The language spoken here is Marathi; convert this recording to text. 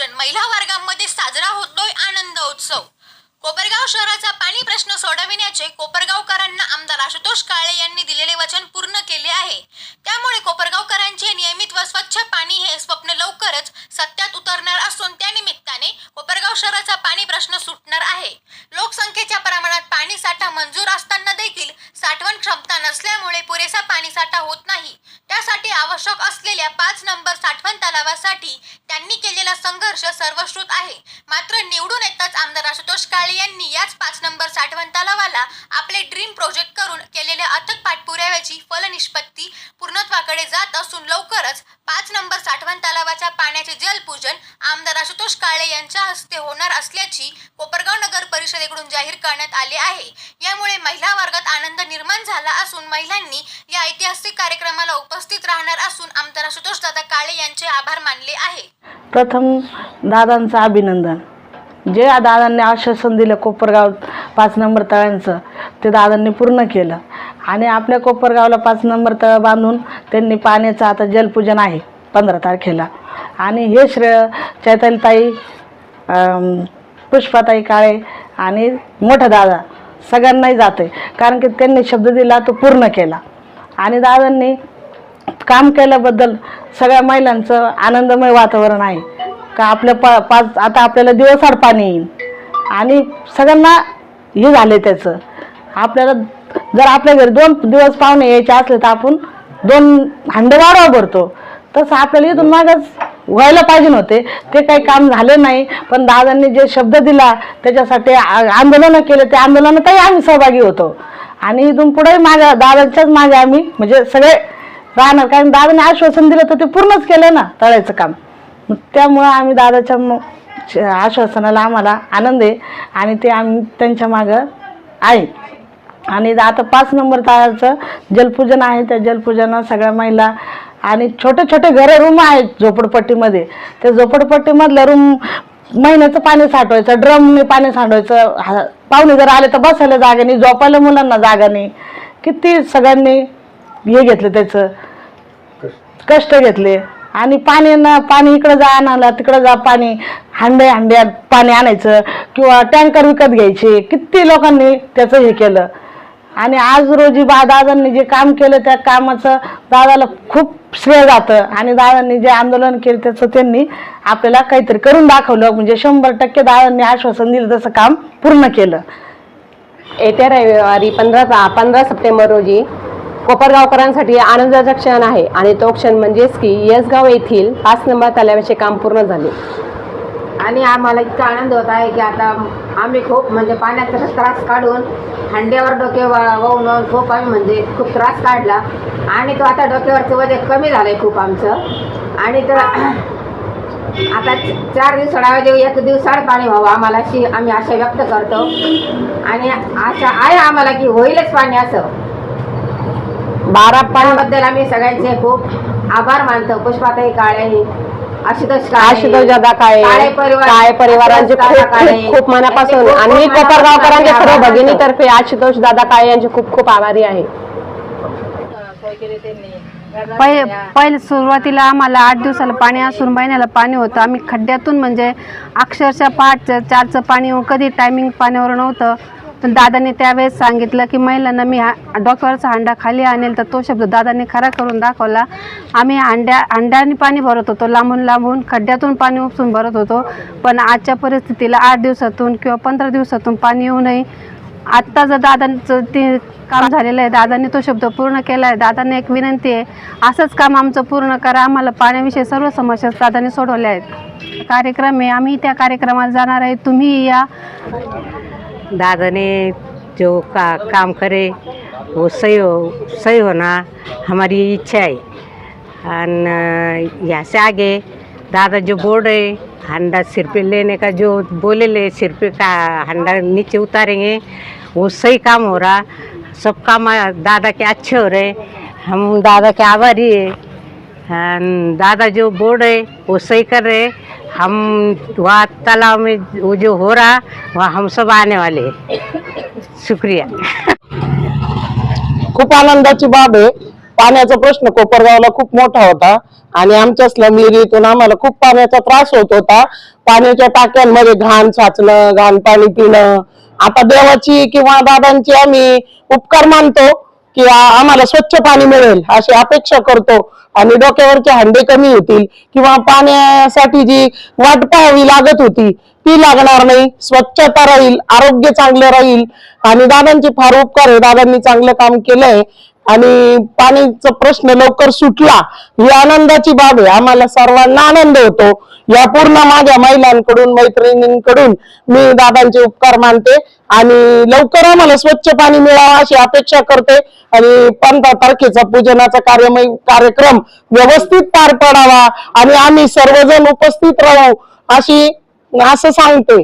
महिला वर्गामध्ये साजरा होतोय आनंद उत्सव. कोपरगाव शहराचा पाणी प्रश्न सोडविण्याचे कोपरगावकरांना आमदार आशुतोष काळे यांनी दिलेले वचन पूर्ण केले आहे. त्यामुळे कोपरगावकरांचे नियमित व स्वच्छ पाणी हे स्वप्न लवकरच सत्यात उतरणार असून त्यानिमित्ताने कोपरगाव शहराचा पाणी प्रश्न सुटणार आहे. लोकसंख्येच्या प्रमाणात पाणी साठा मंजूर असताना देखील साठवण क्षमता नसल्यामुळे पुरेसा पाणी साठा होत नाही. त्यासाठी आवश्यक असलेल्या पाच नंबर साठवण तलावासाठी त्यांनी केलेला संघर्ष सर्वश्रुत आहे. मात्र निवडून येताच आमदार आशुतोष काळे यांनी याच पाच नंबर साठवण तलावाला आपले ड्रीम प्रोजेक्ट करून केलेल्या अथक पाठपुराव्याची फलनिष्पत्ती पूर्णत्वाकडे जात असून लवकरच पाच नंबर साठवण तलावाच्या पाण्याचे जलपूजन आमदार आशुतोष काळे यांच्या हस्ते होणार असल्याची कोपरगाव नगर परिषदेकडून जाहीर करण्यात आले आहे. यामुळे महिला वर्गात आनंद निर्माण झाला असून महिलांनी या ऐतिहासिक कार्यक्रमाला उपस्थित राहणार असून आमदार आशुतोष दादा काळे यांचे आभार मानले आहे. प्रथम दादांचं अभिनंदन. जे दादांनी आश्वासन दिलं कोपरगाव पाच नंबर तळ्यांचं ते दादांनी पूर्ण केलं. आणि आपल्या कोपरगावला पाच नंबर तळ बांधून त्यांनी पाण्याचं आता जलपूजन आहे पंधरा तारखेला. आणि हे श्रेय चैतालीताई पुष्पाताई काळे आणि मोठा दादा सगळ्यांनाही जाते कारण की त्यांनी शब्द दिला तो पूर्ण केला. आणि दादांनी काम केल्याबद्दल सगळ्या महिलांचं आनंदमय वातावरण आहे. का आपल्या पा पाच आता आपल्याला दिवसाड पाणी येईल. आणि सगळ्यांना हे झाले त्याचं. आपल्याला जर आपल्या घरी दोन दिवस पाहुणे यायचे असले तर आपण दोन हंडे वाढवा भरतो. तसं आपल्याला इथून मागच व्हायला पाहिजे नव्हते. ते काही काम झाले नाही. पण दादांनी जे शब्द दिला त्याच्यासाठी आ- आंदोलनं केले ते आंदोलनातही आम्ही सहभागी होतो. आणि इथून पुढे माझ्या दादांच्याच मागे आम्ही म्हणजे सगळे राहणार. कारण दादाने आश्वासन दिलं तर ते पूर्णच केलं ना तळायचं काम. त्यामुळं आम्ही दादाच्या आश्वासनाला आम्हाला आनंद आहे. आणि ते आम्ही त्यांच्या मागं आहे. आणि आता पाच नंबर तळाचं जलपूजन आहे. त्या जलपूजनात सगळ्या महिला आणि छोटे छोटे घरं रूम आहेत झोपडपट्टीमध्ये. त्या झोपडपट्टीमधल्या रूम महिन्याचं पाणी साठवायचं ड्रमने पाणी साठवायचं. हा- पाहुणे जर आले तर बसायला जागा नाही झोपायला मुलांना जागा नाही. किती सगळ्यांनी हे घेतलं त्याचं. कष्ट घेतले. आणि पाणी ना पाणी इकडं जा आणायला तिकडं जा पाणी. हांडे हांड्यात पाणी आणायचं. किंवा टँकर विकत घ्यायचे. किती लोकांनी त्याचं हे केलं. आणि आज रोजी बा दादांनी जे काम केलं त्या कामाचं दादाला खूप श्रेय जातं. आणि दादांनी जे आंदोलन केलं त्याचं त्यांनी आपल्याला काहीतरी करून दाखवलं. म्हणजे शंभर टक्के दादांनी आश्वासन दिलं तसं काम पूर्ण केलं. येत्या रविवारी पंधरा पंधरा सप्टेंबर रोजी कोपरगावकरांसाठी आनंदाचा क्षण आहे. आणि तो क्षण म्हणजेच की यसगाव येथील पाच नंबर तलावाचे काम पूर्ण झाले. आणि आम्हाला इतका आनंद होत आहे की आता आम्ही खूप म्हणजे पाण्याचा त्रास काढून हंड्यावर डोके वाहून वाहून खूप आम्ही म्हणजे खूप त्रास काढला. आणि तो आता डोक्यावरचं वजन कमी झालं आहे खूप आमचं. आणि तर आता चार दिवसाऐवजी एक दिवसाड पाणी व्हावं आम्हाला अशी आम्ही आशा व्यक्त करतो. आणि आशा आहे आम्हाला की होईलच पाणी असं. बारा पाणी त्याबद्दल आम्ही सगळ्यांचे खूप आभार मानतो. पुष्पाताई काळे आशुतोष काळे, आशुतोष दादा काळे काळे परिवार काळे परिवारांचे खूप दादा काळे, खूप खूप मनापासून. यांचे खूप आणि मनापासून कोपरगावकरांच्या आभार सर्व मानतो. भगिनीतर्फे आशुतोष दादा काळे यांचे खूप खूप आभारी आहे. पहि पहिले सुरुवातीला आम्हाला आठ दिवसाला पाणी असून महिन्याला पाणी होतं. आम्ही खड्ड्यातून म्हणजे अक्षरशः पहाट चारचं पाणी कधी टायमिंग पाण्यावर नव्हतं. पण दादाने त्यावेळेस सांगितलं की महिलांना मी हा डॉक्टरचा हांडा खाली आणेल. तर तो शब्द दादाने खरा करून दाखवला. आम्ही अंड्या अंड्याने पाणी भरत होतो. लांबून लांबून खड्ड्यातून पाणी उपसून भरत होतो. पण आजच्या परिस्थितीला आठ दिवसातून किंवा पंधरा दिवसातून पाणी येऊ नये. आत्ता जर दादांचं ते काम झालेलं आहे दादांनी तो शब्द पूर्ण केला आहे दादांनी एक विनंती आहे असंच काम आमचं पूर्ण करा. आम्हाला पाण्याविषयी सर्व समस्या दादांनी सोडवल्या आहेत. कार्यक्रम आहे. आम्ही त्या कार्यक्रमाला जाणार आहे. तुम्ही या. दादा ने जो का काम करे, वो सही हो, सही होना हमारी इच्छा है। और यहाँ से आगे दादा जो बोल रहे हंडा सिर पे लेने का जो बोले ले, सिर पे का हंडा नीचे उतारेंगे, वो सही काम हो रहा। सब काम दादा के अच्छे हो रहे। हम दादा के आभारी है। दादा जो बोल रहे वो सही कर रहे हम वहाँ तालाब में वो जो हो रहा वहाँ हम सब आने वाले हैं। शुक्रिया। खूप आनंदाची बाब आहे. पाण्याचा प्रश्न कोपरगावला खूप मोठा होता आणि आमच्या स्लम आम्हाला खूप पाण्याचा त्रास होत होता. पाण्याच्या टाक्यांमध्ये घाण साचणं घाण पाणी पिणं. आता देवाची किंवा दादांची आम्ही उपकार मानतो. की आम्हाला स्वच्छ पाणी मिळेल अशी अपेक्षा करतो. आणि डोक्यावरचे हंडे कमी होतील किंवा पाण्यासाठी जी वाट पाहावी लागत होती ती लागणार नाही. स्वच्छता राहील आरोग्य चांगलं राहील. आणि दादांचे फार उपकार आहे. दादांनी चांगलं काम केलंय. आणि पाणीचा प्रश्न लवकर सुटला. ही आनंदाची बाब आहे. आम्हाला सर्वांना आनंद होतो. या पूर्ण माझ्या महिलांकडून मैत्रिणींकडून मी दादांचे उपकार मानते आणि लवकर आम्हाला स्वच्छ पाणी मिळावं अशी अपेक्षा करते आणि पंधरा तारखेचा पूजनाचा कार्यमय कार्यक्रम व्यवस्थित पार पडावा आणि आम्ही सर्वजण उपस्थित राहू अशी असं सांगते.